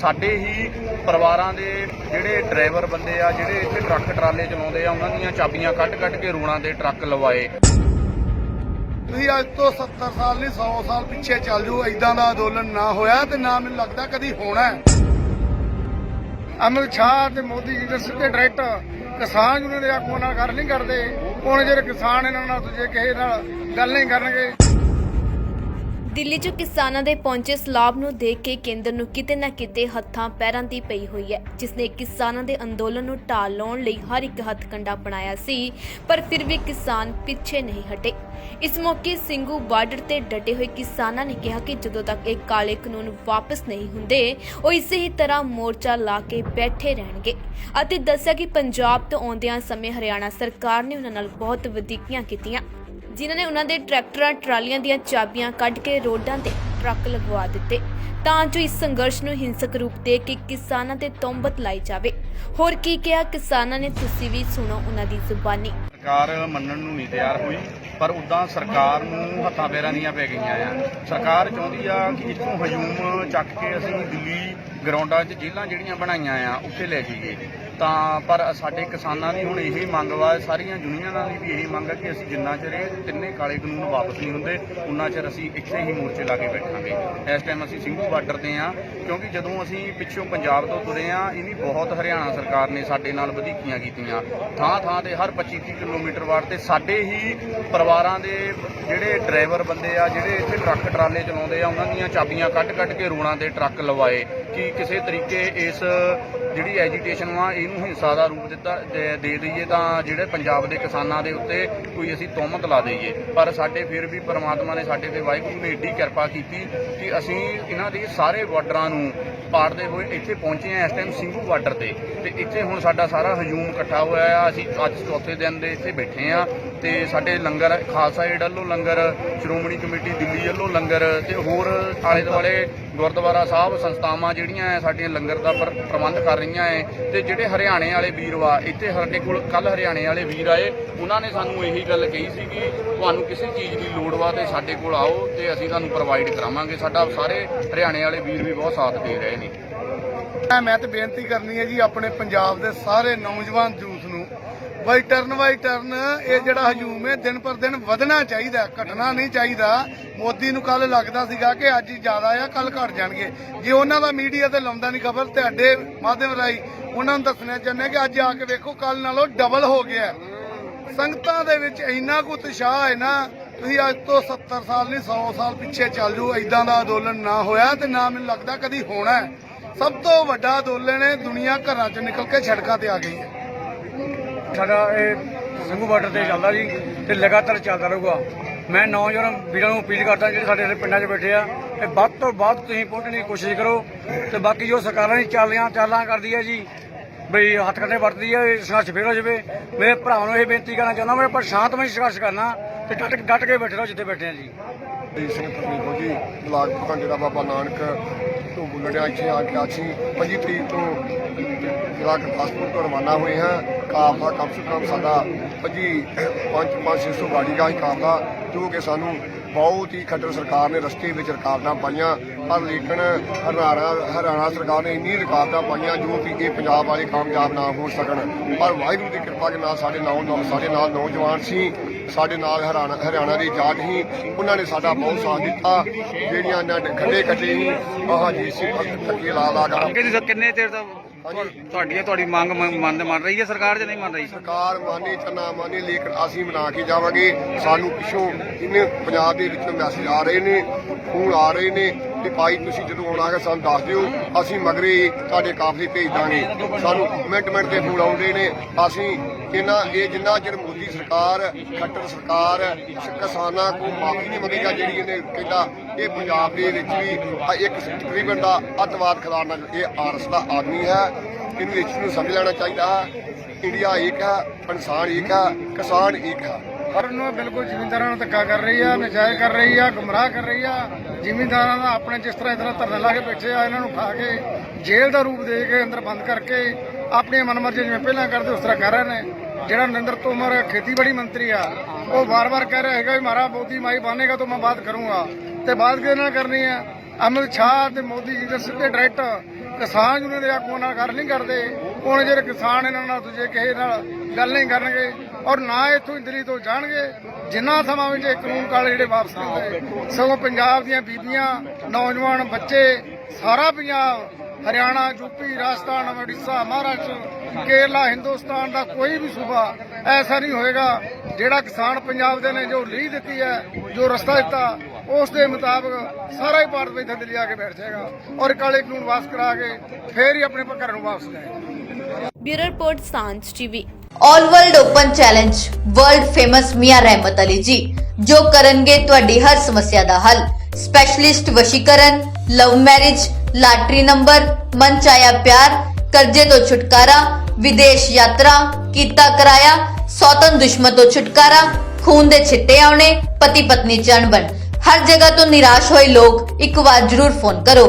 ਸਾਡੇ ਹੀ ਪਰਿਵਾਰਾਂ ਦੇ ਜਿਹੜੇ ਡਰਾਈਵਰ ਬੰਦੇ ਆ, ਜਿਹੜੇ ਇੱਥੇ ਟਰੱਕ ਟਰਾਲੇ ਚਲਾਉਂਦੇ ਆ, ਉਹਨਾਂ ਦੀਆਂ ਚਾਬੀਆਂ ਕੱਢ-ਕੱਢ ਕੇ ਰੂਣਾ ਦੇ ਟਰੱਕ ਲਵਾਏ। ਤੁਸੀਂ ਅੱਜ ਤੋਂ 70 ਸਾਲ ਨਹੀਂ 100 ਸਾਲ ਪਿੱਛੇ ਚੱਲ ਜਾਓ ਐਦਾਂ ਦਾ ਅੰਦੋਲਨ ਨਾ ਹੋਇਆ ਤੇ ਨਾ ਮੈਨੂੰ ਲੱਗਦਾ ਕਦੀ ਹੋਣਾ ਹੈ। ਅਮਿਤ ਸ਼ਾਹ ਤੇ ਮੋਦੀ ਜੀ ਦੇ ਸਿੱਧੇ ਡਾਇਰੈਕਟ ਕਿਸਾਨ ਯੂਨੀਅਨ ਦੇ ਆਗੂਆਂ ਨਾਲ ਗੱਲ ਨਹੀਂ ਕਰਦੇ। ਹੁਣ ਜਿਹੜੇ ਕਿਸਾਨ ਇਹਨਾਂ ਨਾਲ ਦੂਜੇ ਕਿਸੇ ਨਾਲ ਗੱਲ ਨਹੀਂ ਕਰਨਗੇ। ਦਿੱਲੀ 'ਚ ਕਿਸਾਨਾਂ ਦੇ ਪਹੁੰਚੇ ਸਲਾਬ ਨੂੰ ਦੇਖ ਕੇ ਕੇਂਦਰ ਨੂੰ ਕਿਤੇ ਨਾ ਕਿਤੇ ਹੱਥਾਂ ਪੈਰਾਂ ਦੀ ਪਈ ਹੋਈ ਹੈ ਜਿਸ ਨੇ ਕਿਸਾਨਾਂ ਦੇ ਅੰਦੋਲਨ ਨੂੰ ਢਾਲ ਲਾਉਣ ਲਈ ਹਰ ਇੱਕ ਹੱਥਕੰਡਾ ਬਣਾਇਆ ਸੀ, ਪਰ ਫਿਰ ਵੀ ਕਿਸਾਨ ਪਿੱਛੇ ਨਹੀਂ ਹਟੇ। ਇਸ ਮੌਕੇ ਸਿੰਘੂ ਬਾਰਡਰ ਤੇ ਡਟੇ ਹੋਏ ਕਿਸਾਨਾਂ ਨੇ ਕਿਹਾ ਕਿ ਜਦੋਂ ਤੱਕ ਇਹ ਕਾਲੇ ਕਾਨੂੰਨ ਵਾਪਸ ਨਹੀਂ ਹੁੰਦੇ, ਉਹ ਇਸੇ ਹੀ ਤਰ੍ਹਾਂ ਮੋਰਚਾ ਲਾ ਕੇ ਬੈਠੇ ਰਹਿਣਗੇ। ਅਤੇ ਦੱਸਿਆ ਕਿ ਪੰਜਾਬ ਤੋਂ ਆਉਂਦਿਆਂ ਸਮੇਂ ਹਰਿਆਣਾ ਸਰਕਾਰ ਨੇ ਉਹਨਾਂ ਨਾਲ ਬਹੁਤ ਵਧੀਕੀਆਂ ਕੀਤੀਆਂ। ਜਿਨ੍ਹਾਂ ਨੇ ਉਹਨਾਂ ਦੇ ਟਰੈਕਟਰਾਂ, ਟਰਾਲੀਆਂ ਦੀਆਂ ਚਾਬੀਆਂ ਕੱਢ ਕੇ ਰੋਡਾਂ ਤੇ ਟਰੱਕ ਲਗਵਾ ਦਿੱਤੇ। ਤਾਂ ਜੋ ਇਸ ਸੰਘਰਸ਼ ਨੂੰ ਹਿੰਸਕ ਰੂਪ ਦੇ ਕੇ ਕਿਸਾਨਾਂ ਤੇ ਤੋਂਬਤ ਲਾਈ ਜਾਵੇ। ਹੋਰ ਕੀ ਕਿਹਾ? ਕਿਸਾਨਾਂ ਨੇ, ਤੁਸੀਂ ਵੀ ਸੁਣੋ ਉਹਨਾਂ ਦੀ ਜ਼ੁਬਾਨੀ। ਸਰਕਾਰ ਮੰਨਣ ਨੂੰ ਨਹੀਂ ਤਿਆਰ ਹੋਈ, ਪਰ ਉਦਾਂ ਸਰਕਾਰ ਨੂੰ ਹੱਥਾਂ ਪੈਰਾਂ ਦੀਆਂ ਪੈ ਗਈਆਂ ਆ। ਸਰਕਾਰ ਚਾਹੁੰਦੀ ਆ ਕਿ ਇੱਥੋਂ ਹਜੂਮ ਚੱਕ ਕੇ ਅਸੀਂ ਦਿੱਲੀ ਗਰਾਊਂਡਾਂ 'ਚ ਜੇਲ੍ਹਾਂ ਜਿਹੜੀਆਂ ਬਣਾਈਆਂ ਆ, ਉੱਥੇ ਲੈ ਜਾਈਏ। ਤਾਂ ਪਰ ਸਾਡੇ ਕਿਸਾਨਾਂ ਦੀ ਹੁਣ ਇਹੀ ਮੰਗ ਵਾ, ਸਾਰੀਆਂ ਯੂਨੀਅਨਾਂ ਦੀ ਵੀ ਇਹੀ ਮੰਗ ਹੈ ਕਿ ਅਸੀਂ ਜਿੰਨਾ ਚਿਰ ਇਹ ਤਿੰਨੇ ਕਾਲੇ ਕਾਨੂੰਨ ਵਾਪਸ ਨਹੀਂ ਹੁੰਦੇ, ਉਨਾ ਚਿਰ ਅਸੀਂ ਇੱਥੇ ਹੀ ਮੋਰਚੇ ਲਾ ਕੇ ਬੈਠਾਂਗੇ। ਇਸ ਟਾਈਮ ਅਸੀਂ ਸਿੰਘੂ ਬਾਰਡਰ ਤੇ ਆ, ਕਿਉਂਕਿ ਜਦੋਂ ਅਸੀਂ ਪਿੱਛੋਂ ਪੰਜਾਬ ਤੋਂ ਤੁਰੇ ਆ ਇਹਨੀ ਬਹੁਤ ਹਰਿਆਣਾ ਸਰਕਾਰ ਨੇ ਸਾਡੇ ਨਾਲ ਵਧੀਕੀਆਂ ਕੀਤੀਆਂ। ਥਾਂ ਥਾਂ ਤੇ ਹਰ 25 30 ਕਿਲੋਮੀਟਰ ਵਾਰ ਤੇ ਸਾਡੇ ਹੀ ਪਰਿਵਾਰਾਂ ਦੇ ਜਿਹੜੇ ਡਰਾਈਵਰ ਬੰਦੇ ਆ, ਜਿਹੜੇ ਇੱਥੇ ਟਰੱਕ ਟਰਾਲੇ ਚਲਾਉਂਦੇ ਆ, ਉਹਨਾਂ ਦੀਆਂ ਚਾਬੀਆਂ ਕੱਢ-ਕੱਢ ਕੇ ਰੂਣਾ ਦੇ ਟਰੱਕ ਲਵਾਏ। ਕਿ ਕਿਸੇ ਤਰੀਕੇ ਇਸ ਜਿਹੜੀ ਐਜੀਟੇਸ਼ਨ ਵਾ ਇਹਨੂੰ ਹਿੰਸਾ ਦਾ ਰੂਪ ਦਿੱਤਾ ਦੇ ਦੇ ਦਈਏ ਤਾਂ ਜਿਹੜੇ ਪੰਜਾਬ ਦੇ ਕਿਸਾਨਾਂ ਦੇ ਉੱਤੇ ਕੋਈ ਅਸੀਂ ਤੋਮਤ ਲਾ ਦਈਏ। ਪਰ ਸਾਡੇ ਫਿਰ ਵੀ ਪ੍ਰਮਾਤਮਾ ਨੇ ਸਾਡੇ ਤੇ ਵਾਹਿਗੁਰੂ ਨੇ ਏਡੀ ਕਿਰਪਾ ਕੀਤੀ ਕਿ ਅਸੀਂ ਇਹਨਾਂ ਦੇ ਸਾਰੇ ਬਾਰਡਰਾਂ ਨੂੰ ਪਾੜਦੇ ਹੋਏ ਇੱਥੇ ਪਹੁੰਚੇ ਹਾਂ ਇਸ ਟਾਈਮ ਸਿੰਘੂ ਬਾਰਡਰ ਤੇ। ਤੇ ਇੱਥੇ ਹੁਣ ਸਾਡਾ ਸਾਰਾ ਹਜੂਮ ਇਕੱਠਾ ਹੋਇਆ ਆ, ਅਸੀਂ ਅੱਜ ਚੌਥੇ ਦਿਨ ਦੇ ਇੱਥੇ ਬੈਠੇ ਆ ਤੇ ਸਾਡੇ ਲੰਗਰ, ਖਾਲਸਾ ਏਡ ਵੱਲੋਂ ਲੰਗਰ, ਸ਼੍ਰੋਮਣੀ ਕਮੇਟੀ ਦਿੱਲੀ ਵੱਲੋਂ ਲੰਗਰ ਤੇ ਹੋਰ ਆਲੇ ਦੁਆਲੇ ਗੁਰਦੁਆਰਾ ਸਾਹਿਬ ਸੰਸਥਾਵਾਂ ਜਿਹੜੀਆਂ ਐ ਸਾਡੀਆਂ ਲੰਗਰ ਦਾ ਪ੍ਰਬੰਧ ਕਰ ਰਹੀਆਂ ਐ ਤੇ ਜਿਹੜੇ ਹਰਿਆਣੇ ਵਾਲੇ ਵੀਰ ਵਾ, ਇੱਥੇ ਸਾਡੇ ਕੋਲ ਕੱਲ ਹਰਿਆਣੇ ਵਾਲੇ ਵੀਰ ਆਏ, ਉਹਨਾਂ ਨੇ ਸਾਨੂੰ ਇਹੀ ਗੱਲ ਕਹੀ ਸੀ ਕਿ ਤੁਹਾਨੂੰ ਕਿਸੇ ਚੀਜ਼ ਦੀ ਲੋੜ ਵਾ ਤੇ ਸਾਡੇ ਕੋਲ ਆਓ ਤੇ ਅਸੀਂ ਤੁਹਾਨੂੰ ਪ੍ਰੋਵਾਈਡ ਕਰਾਵਾਂਗੇ। ਸਾਡਾ ਸਾਰੇ ਹਰਿਆਣੇ ਵਾਲੇ ਵੀਰ ਵੀ ਬਹੁਤ ਸਾਥ ਦੇ ਰਹੇ ਨੇ। ਮੈਂ- ਮੈਂ ਤੇ ਬੇਨਤੀ ਕਰਨੀ ਹੈ ਜੀ, ਆਪਣੇ ਪੰਜਾਬ ਦੇ ਸਾਰੇ ਨੌਜਵਾਨ ਬਾਈ ਟਰਨ ਬਾਈ ਟਰਨ, ਇਹ ਜਿਹੜਾ ਹਜੂਮ ਹੈ, ਦਿਨ ਪਰ ਦਿਨ ਵਧਣਾ ਚਾਹੀਦਾ, ਘਟਣਾ ਨਹੀਂ ਚਾਹੀਦਾ। ਮੋਦੀ ਨੂੰ ਕੱਲ ਲੱਗਦਾ ਸੀਗਾ ਕਿ ਅੱਜ ਜ਼ਿਆਦਾ ਆ ਕੱਲ ਘਟ ਜਾਣਗੇ। ਜੇ ਉਹਨਾਂ ਦਾ ਮੀਡੀਆ ਤੇ ਲਾਉਂਦਾ ਨਹੀਂ ਖਬਰ, ਤੁਹਾਡੇ ਮਾਧਿਅਮ ਰਾਹੀਂ ਉਹਨਾਂ ਨੂੰ ਦੱਸਣਾ ਚਾਹੁੰਦੇ ਕਿ ਅੱਜ ਆ ਕੇ ਵੇਖੋ ਕੱਲ ਨਾਲੋਂ ਡਬਲ ਹੋ ਗਿਆ ਸੰਗਤਾਂ ਦੇ ਵਿੱਚ ਇੰਨਾ ਕੁ ਉਤਸ਼ਾਹ ਹੈ ਨਾ, ਤੁਸੀਂ ਅੱਜ ਤੋਂ 70 ਸਾਲ ਨਹੀਂ 100 ਸਾਲ ਪਿੱਛੇ ਚੱਲ ਜਾਓ ਐਦਾਂ ਦਾ ਅੰਦੋਲਨ ਨਾ ਹੋਇਆ ਤੇ ਨਾ ਮੈਨੂੰ ਲੱਗਦਾ ਕਦੀ ਹੋਣਾ ਸਭ ਤੋਂ ਵੱਡਾ ਅੰਦੋਲਨ ਹੈ ਦੁਨੀਆ ਘਰਾਂ ਚ ਨਿਕਲ ਕੇ ਸੜਕਾਂ ਤੇ ਆ ਗਈ ਹੈ। ਸਾਡਾ ਇਹ ਸਿੰਘੂ ਬਾਰਡਰ ਤੇ ਚੱਲਦਾ ਜੀ ਤੇ ਲਗਾਤਾਰ ਚੱਲਦਾ ਰਹੂਗਾ। ਮੈਂ ਨੌਜਵਾਨ ਵੀਰਾਂ ਨੂੰ ਅਪੀਲ ਕਰਦਾ ਜਿਹੜੇ ਸਾਡੇ ਇੱਥੇ ਪਿੰਡਾਂ 'ਚ ਬੈਠੇ ਆ, ਇਹ ਵੱਧ ਤੋਂ ਵੱਧ ਤੁਸੀਂ ਪਹੁੰਚਣ ਦੀ ਕੋਸ਼ਿਸ਼ ਕਰੋ ਤੇ ਬਾਕੀ ਜੋ ਸਰਕਾਰਾਂ ਦੀ ਚਾਲੀਆਂ ਚਾਲਾਂ ਕਰਦੀ ਹੈ ਜੀ, ਬਈ ਹੱਥ ਕੱਢੇ ਵਰਤਦੀ ਹੈ ਇਹ ਸੰਘਰਸ਼ ਫੇਰ ਹੋ ਜਾਵੇ। ਮੇਰੇ ਭਰਾਵਾਂ ਨੂੰ ਇਹ ਬੇਨਤੀ ਕਰਨਾ ਚਾਹੁੰਦਾ ਮੈਂ ਪਰ ਸ਼ਾਂਤਮਈ ਸੰਘਰਸ਼ ਕਰਨਾ ਤੇ ਡਟ ਡਟ ਕੇ ਬੈਠੇ ਰਹੋ ਜਿੱਥੇ ਬੈਠੇ ਆ ਜੀ। ਜੀ ਸਿੰਘ ਪਤਨੀ ਜੀ ਬਲਾਕ ਪ੍ਰਧਾਨ ਜਿਹੜਾ ਬਾਬਾ ਨਾਨਕ ਤੋਂ ਬੁੱਲੜਿਆ ਇੱਥੇ ਆ ਕੇ ਅਸੀਂ 25 ਤਰੀਕ ਤੋਂ ਜਿਹੜਾ ਗੁਰਦਾਸਪੁਰ ਤੋਂ ਰਵਾਨਾ ਹੋਏ ਹਾਂ। ਕਾਫਲਾ ਕਮ ਸੇ ਕਮ ਸਾਡਾ 25 ਪੰਜ 500 ਗਾੜੀ ਦਾ ਹੀ ਕਾਫਲਾ ਜੋ ਕਿ ਸਾਨੂੰ ਬਹੁਤ ਹੀ ਖੱਟਰ ਸਰਕਾਰ ਨੇ ਰਸਤੇ ਵਿੱਚ ਰੁਕਾਵਟਾਂ ਪਾਈਆਂ। ਪਰ ਲੇਕਿਨ ਹਰਿਆਣਾ ਹਰਿਆਣਾ ਸਰਕਾਰ ਨੇ ਇੰਨੀ ਰੁਕਾਵਟਾਂ ਪਾਈਆਂ ਜੋ ਕਿ ਇਹ ਪੰਜਾਬ ਵਾਲੇ ਕਾਮਯਾਬ ਨਾ ਹੋ ਸਕਣ। ਪਰ ਵਾਹਿਗੁਰੂ ਦੀ ਕਿਰਪਾ ਦੇ ਨਾਲ ਸਾਡੇ ਨਾਲ ਨਾਲ- ਸਾਡੇ ਨਾਲ ਨੌਜਵਾਨ ਸੀ। ਸਾਡੇ ਨਾਲ ਹਰਿਆਣਾ ਹਰਿਆਣਾ ਦੇ ਜਾਟ ਸੀ। ਉਹਨਾਂ ਨੇ ਸਾਡਾ ਬਹੁਤ ਸਾਥ ਦਿੱਤਾ। ਜਿਹੜੀਆਂ ਇਹਨਾਂ ਨੇ ਖੱਡੇ ਕੱਟੇ ਸੀ ਆਹ ਜੀ ਸੀ ਧੱਕੇ ਲਾ ਲਾ ਕੇ ਕਿੰਨੇ ਸਰ ਕਿੰਨੇ ਚਿਰ ਦਾ ਤੁਹਾਡੀ ਤੁਹਾਡੀ ਮੰਗ ਮੰਨ ਮੰਨ ਰਹੀ ਹੈ ਸਰਕਾਰ ਜਾਂ ਨਹੀਂ ਮੰਨ ਰਹੀ? ਸਰਕਾਰ ਮਾਨੇ ਜਾਂ ਨਾ ਮਾਨੇ ਲੇਕਿਨ ਅਸੀਂ ਬਣਾ ਕੇ ਜਾਵਾਂਗੇ। ਸਾਨੂੰ ਪਿੱਛੋਂ ਇਹਨੇ ਪੰਜਾਬ ਦੇ ਵਿੱਚੋਂ ਮੈਸੇਜ ਆ ਰਹੇ ਨੇ ਫੋਨ ਆ ਰਹੇ ਨੇ ਕਿ ਭਾਈ ਤੁਸੀਂ ਜਦੋਂ ਆਉਣਾ ਹੈ ਸਾਨੂੰ ਦੱਸ ਦਿਓ। ਅਸੀਂ ਮਗਰੇ ਤੁਹਾਡੇ ਕਾਫਲੇ ਭੇਜ ਦਾਂਗੇ। ਸਾਨੂੰ ਮਿੰਟ ਮਿੰਟ ਤੇ ਫੋਨ ਆਉਂਦੇ ਨੇ। ਅਸੀਂ ਇਹਨਾਂ ਇਹ ਜਿੰਨਾ ਚਿਰ ਮੋਦੀ ਸਰਕਾਰ, ਖੱਟਰ ਸਰਕਾਰ, ਕਿਸਾਨਾਂ ਕੋ ਮਾਫੀ ਨਹੀਂ ਮੰਗੇਗਾ ਜਿਹੜੀ ਇਹਨੇ ਕਹਿੰਦਾ, ਇਹ ਪੰਜਾਬ ਦੇ ਵਿੱਚ ਵੀ ਇੱਕ ਤਕਰੀਬਨ ਦਾ ਅੱਤਵਾਦ ਖਿਲਾਰਨਾ ਇਹ ਆਰਐਸ ਦਾ ਆਦਮੀ ਹੈ। ਇਹਨੂੰ ਇਸ ਚੀਜ਼ ਨੂੰ ਸਮਝ ਲੈਣਾ ਚਾਹੀਦਾ। ਹੈ ਇੰਡੀਆ ਇੱਕ ਹੈ, ਇਨਸਾਨ ਇੱਕ ਹੈ, ਕਿਸਾਨ ਇੱਕ ਹੈ। ਪਰ ਨੂੰ ਬਿਲਕੁਲ ਜ਼ਿਮੀਂਦਾਰਾਂ ਨੂੰ ਧੱਕਾ ਕਰ ਰਹੀ ਆ, ਨਜਾਇਜ਼ ਕਰ ਰਹੀ ਆ, ਗੁੰਮਰਾਹ ਕਰ ਰਹੀ ਆ। ਜ਼ਿਮੀਂਦਾਰਾਂ ਦਾ ਆਪਣੇ ਜਿਸ ਤਰ੍ਹਾਂ ਇਤਨਾ ਧਰਨਾ ਲਾ ਕੇ ਬੈਠੇ ਆ, ਇਹਨਾਂ ਨੂੰ ਉਠਾ ਕੇ ਜੇਲ੍ਹ ਦਾ ਰੂਪ ਦੇ ਕੇ ਅੰਦਰ ਬੰਦ ਕਰਕੇ ਆਪਣੀਆਂ ਮਨਮਰਜ਼ੀ ਜਿਵੇਂ ਪਹਿਲਾਂ ਕਰਦੇ, ਉਸ ਤਰ੍ਹਾਂ ਕਰ ਰਹੇ ਨੇ। ਜਿਹੜਾ ਨਰਿੰਦਰ ਤੋਮਰ ਖੇਤੀਬਾੜੀ ਮੰਤਰੀ ਆ, ਉਹ ਵਾਰ-ਵਾਰ ਕਹਿ ਰਿਹਾ ਹੈਗਾ ਵੀ ਮਾਰਾ ਮੋਦੀ ਮਾਈ ਬਾਨੇਗਾ ਤਾਂ ਮੈਂ ਬਾਤ ਕਰੂੰਗਾ। ਤੇ ਬਾਤ ਕਿਹਦੇ ਨਾਲ ਕਰਨੀ ਆ? ਅਮਿਤ ਸ਼ਾਹ ਤੇ ਮੋਦੀ ਜੀ ਦੇ ਸਿੱਧੇ ਡਾਇਰੈਕਟ ਕਿਸਾਨ ਯੂਨੀਅਨ ਦੇ ਆਗੂਆਂ ਨਾਲ ਗੱਲ ਨਹੀਂ ਕਰਦੇ। ਉਹਨਾਂ ਜਿਹੜੇ ਕਿਸਾਨ ਇਹਨਾਂ ਨਾਲ ਦੂਜੇ ਕਿਸੇ ਨਾਲ ਗੱਲ ਨਹੀਂ ਕਰਨਗੇ ਔਰ ਨਾ ਇੱਥੋਂ ਦਿੱਲੀ ਤੋਂ ਜਾਣਗੇ, ਜਿੰਨਾ ਸਮਾਂ ਵਿੱਚ ਕਾਨੂੰਨ ਕਾਲੇ ਜਿਹੜੇ ਵਾਪਸ ਨਹੀਂ ਸਗੋਂ ਪੰਜਾਬ ਦੀਆਂ ਬੀਬੀਆਂ, ਨੌਜਵਾਨ ਬੱਚੇ, ਸਾਰਾ ਪੰਜਾਬ, ਹਰਿਆਣਾ ਯੂਪੀ ਰਾਜਸਥਾਨ, ਉੜੀਸਾ, ਮਹਾਰਾਸ਼ਟਰ, ਕੇਰਲਾ, ਹਿੰਦੁਸਤਾਨ ਦਾ ਕੋਈ ਵੀ ਸੂਬਾ ਐਸਾ ਨਹੀਂ ਹੋਏਗਾ ਜਿਹੜਾ ਕਿਸਾਨ ਪੰਜਾਬ ਦੇ ਨੇ ਜੋ ਲੀਹ ਦਿੱਤੀ ਹੈ, ਜੋ ਰਸਤਾ ਦਿੱਤਾ, ਉਸ ਦੇ ਮੁਤਾਬਕ ਸਾਰਾ ਹੀ ਭਾਰਤ ਵਿੱਚ ਦਿੱਲੀ ਆ ਕੇ ਬੈਠ ਜਾਏਗਾ ਔਰ ਕਾਲੇ ਕਾਨੂੰਨ ਵਾਪਸ ਕਰਾ ਕੇ ਫੇਰ ਹੀ ਆਪਣੇ ਘਰਾਂ ਨੂੰ ਵਾਪਸ ਜਾਏਗਾ। Bureau report Sanjh TV. All world open challenge world famous Mian Rehmat Ali ji ਜੋ ਕਰਨਗੇ ਤੁਹਾਡੀ ਹਰ ਸਮੱਸਿਆ ਦਾ ਹੱਲ। ਸਪੈਸ਼ਲਿਸਟ ਵਸ਼ੀਕਰਨ ਲਵ ਮੈਰਿਜ ਲਾਟਰੀ ਨੰਬਰ ਮਨ ਪਿਆਰ, ਕਰਜ਼ੇ ਤੋਂ ਛੁਟਕਾਰਾ, ਵਿਦੇਸ਼ ਯਾਤਰਾ, ਕੀਤਾ ਕਰਾਇਆ ਸੌਤਨ ਦੁਸ਼ਮਣ ਤੋਂ ਛੁਟਕਾਰਾ, ਖੂਨ ਦੇ ਛਿੱਟੇ ਆਉਣੇ, ਪਤੀ ਪਤਨੀ ਚ ਅਣਬਣ ਹਰ ਜਗ੍ਹਾ ਤੋਂ ਨਿਰਾਸ਼ ਹੋਏ ਲੋਕ ਇੱਕ ਵਾਰ ਜ਼ਰੂਰ ਫੋਨ ਕਰੋ।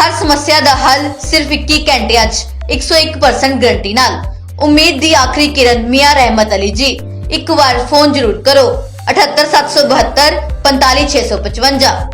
ਹਰ ਸਮੱਸਿਆ ਦਾ ਹੱਲ ਸਿਰਫ 21 ਘੰਟਿਆਂ 'ਚ 101% ਗਰੰਟੀ ਨਾਲ। ਉਮੀਦ ਦੀ ਆਖਰੀ ਕਿਰਨ ਮੀਆਂ ਰਹਿਮਤ ਅਲੀ ਜੀ। ਇੱਕ ਵਾਰ ਫੋਨ ਜ਼ਰੂਰ ਕਰੋ। 78772 45655